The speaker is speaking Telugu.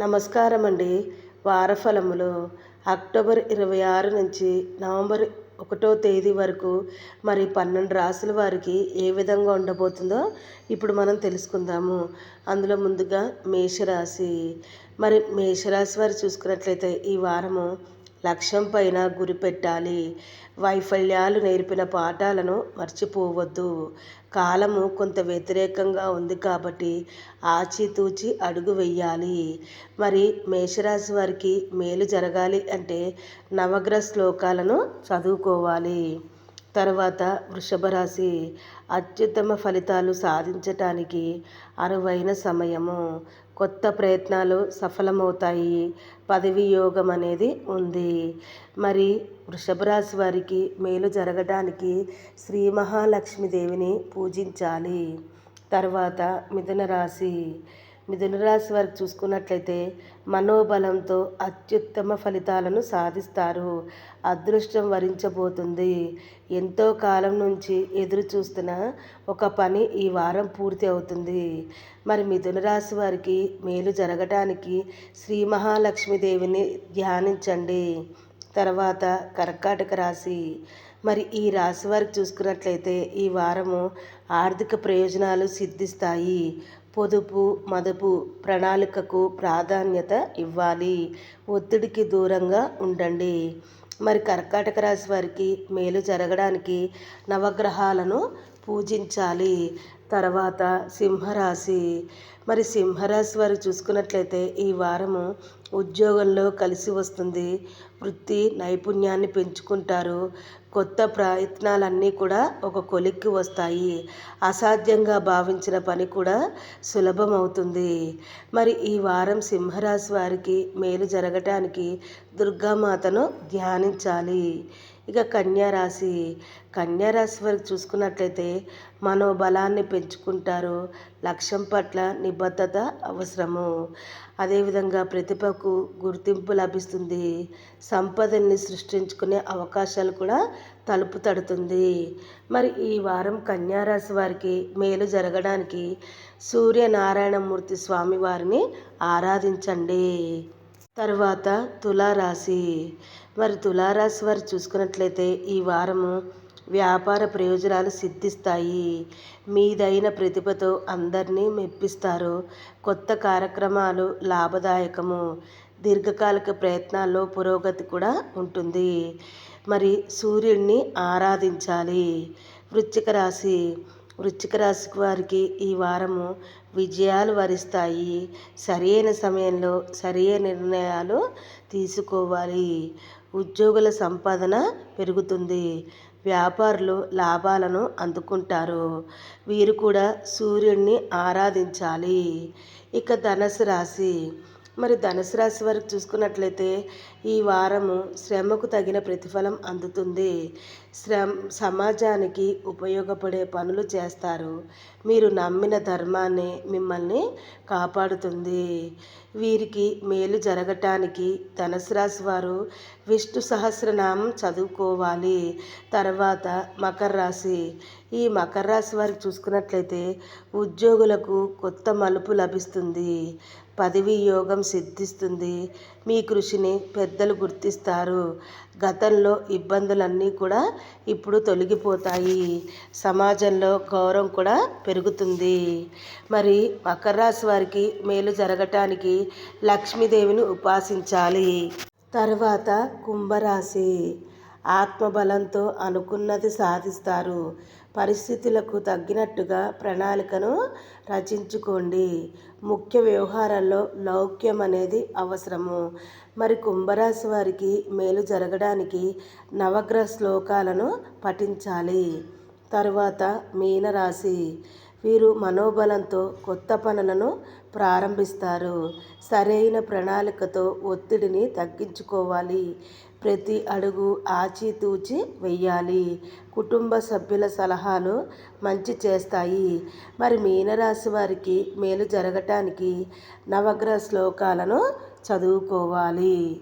నమస్కారం అండి వారఫలములు. అక్టోబర్ ఇరవై ఆరు నుంచి నవంబర్ ఒకటో తేదీ వరకు మరి పన్నెండు రాసుల వారికి ఏ విధంగా ఉండబోతుందో ఇప్పుడు మనం తెలుసుకుందాము. అందులో ముందుగా మేషరాశి. మరి మేషరాశి వారు చూసుకున్నట్లయితే ఈ వారము లక్ష్యం పైన గురి పెట్టాలి. వైఫల్యాలు నేర్పిన పాఠాలను మర్చిపోవద్దు. కాలము కొంత వ్యతిరేకంగా ఉంది కాబట్టి ఆచితూచి అడుగు వెయ్యాలి మరి మేషరాశి వారికి మేలు జరగాలి అంటే నవగ్రహ శ్లోకాలను చదువుకోవాలి. తర్వాత వృషభ రాశి అత్యుత్తమ ఫలితాలు సాధించటానికి అరువైన సమయము. కొత్త ప్రయత్నాలు సఫలమవుతాయి. పదవి యోగం అనేది ఉంది. మరి వృషభ రాశి వారికి మేలు జరగడానికి శ్రీ మహాలక్ష్మీదేవిని పూజించాలి. తర్వాత మిథున రాశి మిథున రాశి వారికి చూసుకున్నట్లయితే మనోబలంతో అత్యుత్తమ ఫలితాలను సాధిస్తారు. అదృష్టం వరించబోతుంది. ఎంతో కాలం నుంచి ఎదురు చూస్తున్న ఒక పని ఈ వారం పూర్తి అవుతుంది. మరి మిథున రాశి వారికి మేలు జరగటానికి శ్రీ మహాలక్ష్మీదేవిని ధ్యానించండి. తర్వాత కర్కాటక రాశి. మరి ఈ రాశి వారికి చూసుకున్నట్లయితే ఈ వారము ఆర్థిక ప్రయోజనాలు సిద్ధిస్తాయి. పొదుపు మదుపు ప్రణాళికకు ప్రాధాన్యత ఇవ్వాలి. ఒత్తిడికి దూరంగా ఉండండి. మరి కర్కాటక రాశి వారికి మేలు జరగడానికి నవగ్రహాలను పూజించాలి. తర్వాత సింహరాశి. మరి సింహరాశి వారు చూసుకున్నట్లయితే ఈ వారము ఉద్యోగంలో కలిసి వస్తుంది. వృత్తి నైపుణ్యాన్ని పెంచుకుంటారు. కొత్త ప్రయత్నాలన్నీ కూడా ఒక కొలిక్కి వస్తాయి. అసాధ్యంగా భావించిన పని కూడా సులభం అవుతుంది మరి ఈ వారం సింహరాశి వారికి మేలు జరగటానికి దుర్గామాతను ధ్యానించాలి. ఇక కన్యారాశి కన్యారాశి వారికి చూసుకున్నట్లయితే మనోబలాన్ని పెంచుకుంటారు. లక్ష్యం పట్ల నిబద్ధత అవసరము. అదేవిధంగా ప్రతిభకు గుర్తింపు లభిస్తుంది. సంపదని సృష్టించుకునే అవకాశాలు కూడా తలుపు తడుతుంది. మరి ఈ వారం కన్యారాశి వారికి మేలు జరగడానికి సూర్యనారాయణమూర్తి స్వామి వారిని ఆరాధించండి. తర్వాత తులారాశి. మరి తులారాశి వారు చూసుకున్నట్లయితే ఈ వారము వ్యాపార ప్రయోజనాలు సిద్ధిస్తాయి. మీదైన ప్రతిభతో అందరినీ మెప్పిస్తారు. కొత్త కార్యక్రమాలు లాభదాయకము. దీర్ఘకాలిక ప్రయత్నాల్లో పురోగతి కూడా ఉంటుంది. మరి సూర్యుడిని ఆరాధించాలి. వృశ్చిక రాశి. వృశ్చిక రాశి వారికి ఈ వారము విజయాలు వరిస్తాయి. సరైన సమయంలో సరైన నిర్ణయాలు తీసుకోవాలి. ఉద్యోగుల సంపాదన పెరుగుతుంది. వ్యాపారులు లాభాలను అందుకుంటారు. వీరు కూడా సూర్యుడిని ఆరాధించాలి. ఇక ధనుసు రాశి. మరి ధనుసు రాశి వారికి చూసుకున్నట్లయితే ఈ వారము శ్రమకు తగిన ప్రతిఫలం అందుతుంది. శ్రమ సమాజానికి ఉపయోగపడే పనులు చేస్తారు. మీరు నమ్మిన ధర్మాన్ని మిమ్మల్ని కాపాడుతుంది. వీరికి మేలు జరగటానికి ధనుసు రాశి వారు విష్ణు సహస్రనామం చదువుకోవాలి. తర్వాత మకర రాశి. ఈ మకర రాశి వారికి చూసుకున్నట్లయితే ఉద్యోగులకు కొత్త మలుపు లభిస్తుంది. పదవి యోగం సిద్ధిస్తుంది. మీ కృషిని పెద్దలు గుర్తిస్తారు. గతంలో ఇబ్బందులన్నీ కూడా ఇప్పుడు తొలగిపోతాయి. సమాజంలో గౌరవం కూడా పెరుగుతుంది. మరి మకర రాశి వారికి మేలు జరగటానికి లక్ష్మీదేవిని ఉపాసించాలి. తర్వాత కుంభరాశి. ఆత్మబలంతో అనుకున్నది సాధిస్తారు. పరిస్థితులకు తగ్గినట్టుగా ప్రణాళికను రచించుకోండి. ముఖ్య వ్యవహారాల్లో లౌక్యం అనేది అవసరము. మరి కుంభరాశి వారికి మేలు జరగడానికి నవగ్రహ శ్లోకాలను పఠించాలి. తరువాత మీనరాశి. వీరు మనోబలంతో కొత్త పనులను ప్రారంభిస్తారు. సరైన ప్రణాళికతో ఒత్తిడిని తగ్గించుకోవాలి. ప్రతి అడుగు ఆచితూచి వెయ్యాలి. కుటుంబ సభ్యుల సలహాలు మంచి చేస్తాయి. మరి మీనరాశి వారికి మేలు జరగటానికి నవగ్రహ శ్లోకాలను చదువుకోవాలి.